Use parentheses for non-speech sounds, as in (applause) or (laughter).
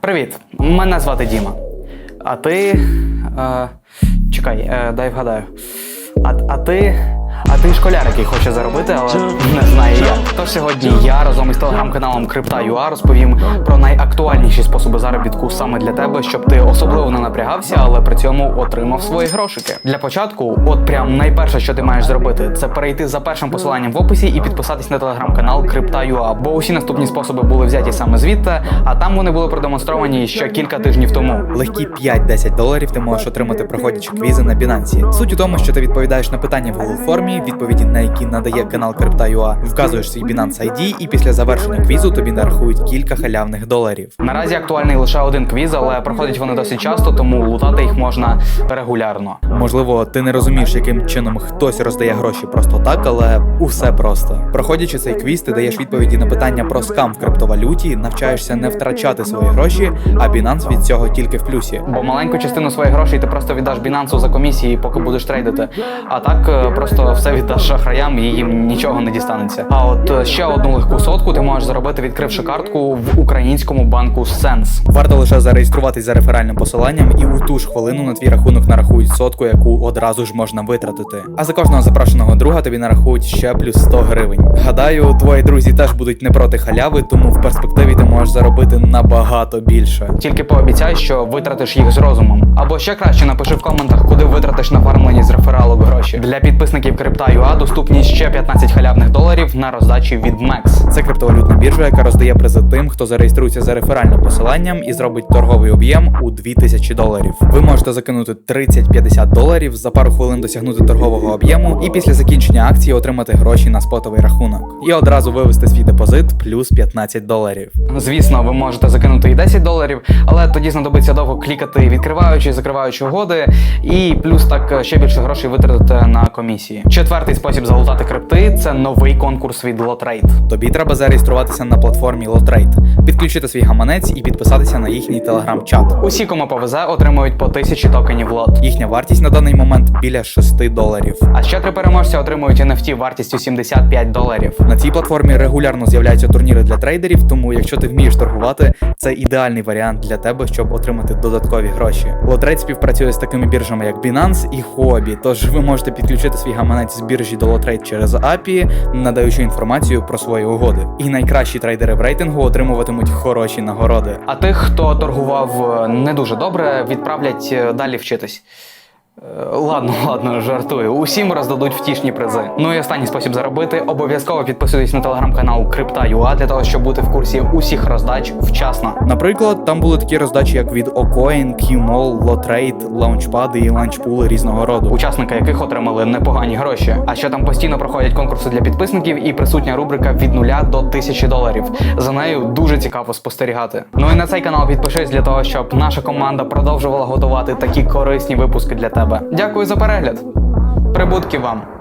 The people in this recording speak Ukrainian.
Привіт, мене звати Діма. А ти. Е, чекай, е, дай вгадаю. А, а ти. А ти школяр, який хоче заробити, але не знає як. Тож сьогодні я разом із телеграм-каналом Крипта.ua розповім про найактуальніші способи заробітку саме для тебе, щоб ти особливо не напрягався, але при цьому отримав свої грошики. Для початку, от прям найперше, що ти маєш зробити, це перейти за першим посиланням в описі і підписатись на телеграм-канал Крипта.ua, бо усі наступні способи були взяті саме звідти, а там вони були продемонстровані ще кілька тижнів тому. Легкі 5-10 доларів ти можеш отримати, проходячи квізи на Binance. Суть у тому, що ти відповідаєш на питання в Google формі, відповіді на які надає канал Crypto.ua, вказуєш свій Binance ID і після завершення квізу тобі нарахують кілька халявних доларів. Наразі актуальний лише один квіз, але проходять вони досить часто, тому лутати їх можна регулярно. Можливо, ти не розумієш, яким чином хтось роздає гроші просто так, але усе просто. Проходячи цей квіз, ти даєш відповіді на питання про скам в криптовалюті, навчаєшся не втрачати свої гроші, а Binance від цього тільки в плюсі. Бо маленьку частину своїх грошей ти просто віддаш Binance за комісії, поки будеш трейдити. А так е, просто все віддаш шахраям і їм нічого не дістанеться. А от е, ще одну легку сотку ти можеш заробити, відкривши картку в українському банку Sense. Варто лише зареєструватись за реферальним посиланням, і у ту ж хвилину на твій рахунок нарахують сотку, яку одразу ж можна витратити. А за кожного запрошеного друга тобі нарахують ще плюс 100 гривень. Гадаю, твої друзі теж будуть не проти халяви, тому в перспективі ти можеш заробити набагато більше. Тільки пообіцяй, що витратиш їх з розумом. Або ще краще напиши в коментах, куди витратиш на фармлені з рефералок гроші. Для підписників Крипта.ua доступні ще 15 халявних доларів на роздачі від MEX. Це криптовалютна біржа, яка роздає призи тим, хто зареєструється за реферальним посиланням і зробить торговий об'єм у 2000 доларів. Ви можете закинути 30-50 доларів, за пару хвилин досягнути торгового об'єму і після закінчення акції отримати гроші на спотовий рахунок. І одразу вивести свій депозит плюс 15 доларів. Звісно, ви можете закинути і 10 доларів, але тоді знадобиться довго клікати, відкриваючи закриваючи угоди, і плюс так ще більше грошей витратити на комісії. Четвертий спосіб залутати крипти це новий конкурс від Lotrade. Тобі треба зареєструватися на платформі Lotrade, підключити свій гаманець і підписатися на їхній телеграм-чат. Усі, кому повезе, отримують по 1000 токенів лот. Їхня вартість на даний момент біля 6 доларів. А ще три переможця отримують NFT вартістю 75 доларів. На цій платформі регулярно з'являються турніри для трейдерів, тому якщо ти вмієш торгувати, це ідеальний варіант для тебе, щоб отримати додаткові гроші. Lotrade співпрацює з такими біржами, як Binance і Huobi, тож ви можете підключити свій гаманець з біржі до Lotrade через API, надаючи інформацію про свої угоди. І найкращі трейдери в рейтингу отримуватимуть хороші нагороди. А тих, хто торгував е, не дуже добре, відправлять е, далі вчитись. Е, Ладно, (laughs) ладно, жартую. Усім роздадуть втішні призи. Ну і останній спосіб заробити. Обов'язково підписуйтесь на телеграм-канал Крипта.ua для того, щоб бути в курсі усіх роздач вчасно. Наприклад, там були такі роздачі, як від Ocoin, QMall, Lotrade, лаунчпади і ланчпули різного роду. Учасники яких отримали непогані гроші. А ще там постійно проходять конкурси для підписників і присутня рубрика від нуля до тисячі доларів. За нею дуже цікаво спостерігати. Ну і на цей канал підпишись для того, щоб наша команда продовжувала готувати такі корисні випуски для тебе. Дякую за перегляд. Прибутків вам!